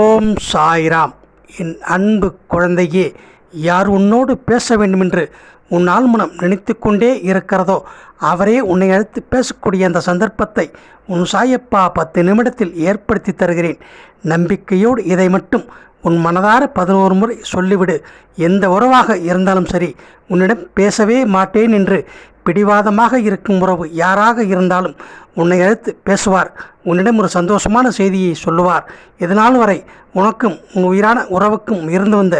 ஓம் சாய்ராம். என் அன்பு குழந்தையே யார் உன்னோடு பேச வேண்டுமென்று உன் ஆழ்மனம் நினைத்து கொண்டே இருக்கிறதோ அவரே உன்னை அழைத்து பேசக்கூடிய அந்த சந்தர்ப்பத்தை உன் சாயப்பா பத்து நிமிடத்தில் ஏற்படுத்தி தருகிறேன். நம்பிக்கையோடு இதை மட்டும் உன் மனதார பதினோரு முறை சொல்லிவிடு. எந்த உறவாக இருந்தாலும் சரி உன்னிடம் பேசவே மாட்டேன் என்று பிடிவாதமாக இருக்கும் உறவு யாராக இருந்தாலும் உன்னை அழைத்து பேசுவார். உன்னிடம் ஒரு சந்தோஷமான செய்தியை சொல்லுவார். இதனால் வரை உனக்கும் உன் உயிரான உறவுக்கும் இருந்து வந்த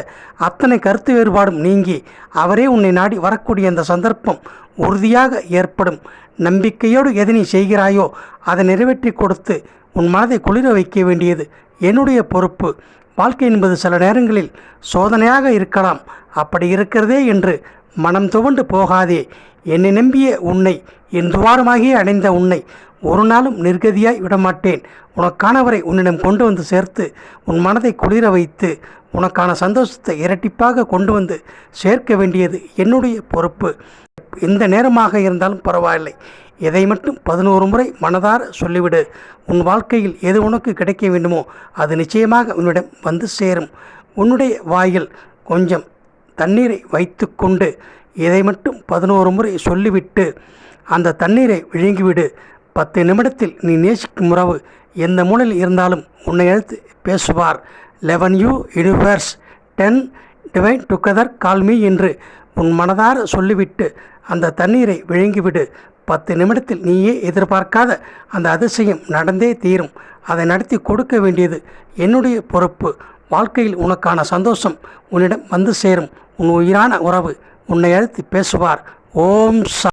அத்தனை கருத்து வேறுபாடும் நீங்கி அவரே உன்னை நாடி வரக்கூடிய அந்த சந்தர்ப்பம் உறுதியாக ஏற்படும். நம்பிக்கையோடு எதனை நீ செய்கிறாயோ அதை நிறைவேற்றி கொடுத்து உன் மனதை குளிர வைக்க வேண்டியது என்னுடைய பொறுப்பு. வாழ்க்கை என்பது சில நேரங்களில் சோதனையாக இருக்கலாம். அப்படி இருக்கிறதே என்று மனம் துவண்டு போகாதே. என்னை நம்பிய உன்னை என் துவாரமாகியே அடைந்த உன்னை ஒரு நாளும் நிர்கதியாய் விடமாட்டேன். உனக்கானவரை உன்னிடம் கொண்டு வந்து சேர்த்து உன் மனதை குளிர வைத்து உனக்கான சந்தோஷத்தை இரட்டிப்பாக கொண்டு வந்து சேர்க்க வேண்டியது என்னுடைய பொறுப்பு. எந்த நேரமாக இருந்தாலும் பரவாயில்லை. இதை மட்டும் பதினோரு முறை மனதார சொல்லிவிடு. உன் வாழ்க்கையில் எது உனக்கு கிடைக்க வேண்டுமோ அது நிச்சயமாக உன்னிடம் வந்து சேரும். உன்னுடைய வாயில் கொஞ்சம் தண்ணீரை வைத்துக்கொண்டு இதை மட்டும் பதினோரு முறை சொல்லிவிட்டு அந்த தண்ணீரை விழுங்கிவிடு. பத்து நிமிடத்தில் நீ நேசிக்கும் உறவு எந்த மூலையில் இருந்தாலும் உன்னை அழைத்து பேசுவார். Eleven you universe ten divine together call me என்று உன் மனதார சொல்லிவிட்டு அந்த தண்ணீரை விழுங்கிவிடு. பத்து நிமிடத்தில் நீயே எதிர்பார்க்காத அந்த அதிசயம் நடந்தே தீரும். அதை நடத்தி கொடுக்க வேண்டியது என்னுடைய பொறுப்பு. வாழ்க்கையில் உனக்கான சந்தோஷம் உன்னிடம் வந்து சேரும். உன் உயிரான உறவு உன்னை அழைத்து பேசுவார். ஓம் சா